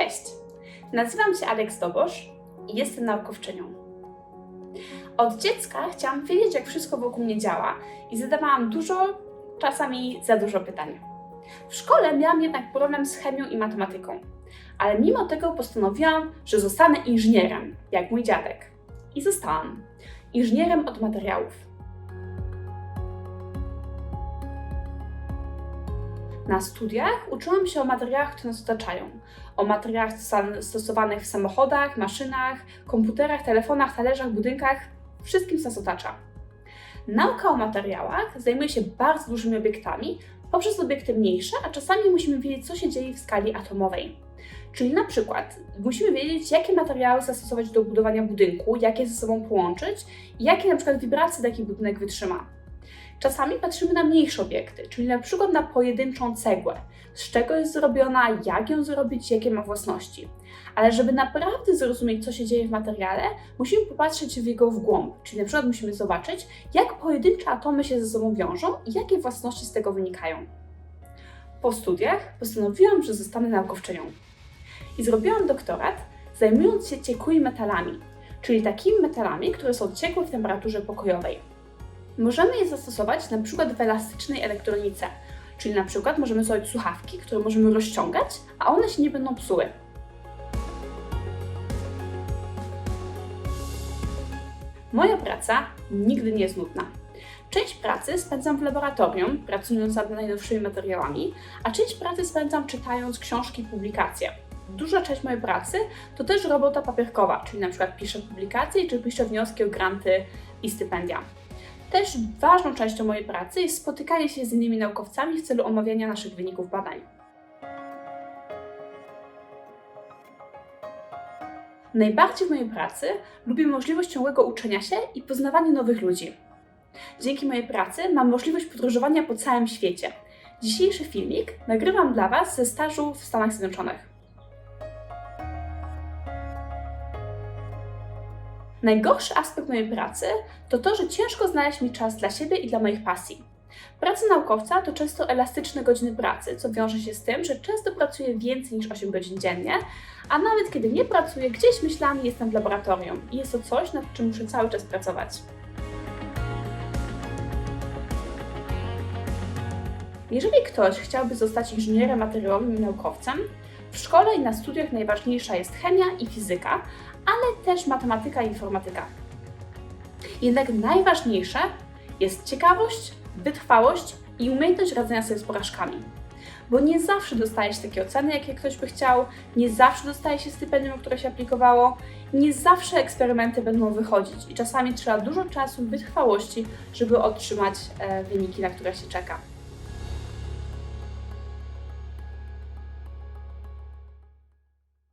Cześć! Nazywam się Aleks Dobosz i jestem naukowczynią. Od dziecka chciałam wiedzieć, jak wszystko wokół mnie działa i zadawałam dużo, czasami za dużo pytań. W szkole miałam jednak problem z chemią i matematyką, ale mimo tego postanowiłam, że zostanę inżynierem, jak mój dziadek. I zostałam inżynierem od materiałów. Na studiach uczyłam się o materiałach, które nas otaczają. O materiałach stosowanych w samochodach, maszynach, komputerach, telefonach, talerzach, budynkach, wszystkim, co nas otacza. Nauka o materiałach zajmuje się bardzo dużymi obiektami poprzez obiekty mniejsze, a czasami musimy wiedzieć, co się dzieje w skali atomowej. Czyli na przykład musimy wiedzieć, jakie materiały zastosować do budowania budynku, jakie ze sobą połączyć i jakie na przykład wibracje taki budynek wytrzyma. Czasami patrzymy na mniejsze obiekty, czyli na przykład na pojedynczą cegłę, z czego jest zrobiona, jak ją zrobić, jakie ma własności. Ale żeby naprawdę zrozumieć, co się dzieje w materiale, musimy popatrzeć w jego w głąb, czyli na przykład musimy zobaczyć, jak pojedyncze atomy się ze sobą wiążą i jakie własności z tego wynikają. Po studiach postanowiłam, że zostanę naukowczynią. I zrobiłam doktorat, zajmując się ciekłymi metalami, czyli takimi metalami, które są ciekłe w temperaturze pokojowej. Możemy je zastosować na przykład w elastycznej elektronice, czyli na przykład możemy zrobić słuchawki, które możemy rozciągać, a one się nie będą psuły. Moja praca nigdy nie jest nudna. Część pracy spędzam w laboratorium, pracując nad najnowszymi materiałami, a część pracy spędzam czytając książki i publikacje. Duża część mojej pracy to też robota papierkowa, czyli na przykład piszę publikacje czy piszę wnioski o granty i stypendia. Też ważną częścią mojej pracy jest spotykanie się z innymi naukowcami w celu omawiania naszych wyników badań. Najbardziej w mojej pracy lubię możliwość ciągłego uczenia się i poznawania nowych ludzi. Dzięki mojej pracy mam możliwość podróżowania po całym świecie. Dzisiejszy filmik nagrywam dla Was ze stażu w Stanach Zjednoczonych. Najgorszy aspekt mojej pracy to to, że ciężko znaleźć mi czas dla siebie i dla moich pasji. Praca naukowca to często elastyczne godziny pracy, co wiąże się z tym, że często pracuję więcej niż 8 godzin dziennie, a nawet kiedy nie pracuję, gdzieś myślami jestem w laboratorium i jest to coś, nad czym muszę cały czas pracować. Jeżeli ktoś chciałby zostać inżynierem materiałowym i naukowcem, w szkole i na studiach najważniejsza jest chemia i fizyka, ale też matematyka i informatyka. Jednak najważniejsze jest ciekawość, wytrwałość i umiejętność radzenia sobie z porażkami. Bo nie zawsze dostaje się takie oceny, jakie ktoś by chciał, nie zawsze dostaje się stypendium, które się aplikowało, nie zawsze eksperymenty będą wychodzić i czasami trzeba dużo czasu wytrwałości, żeby otrzymać e, wyniki, na które się czeka.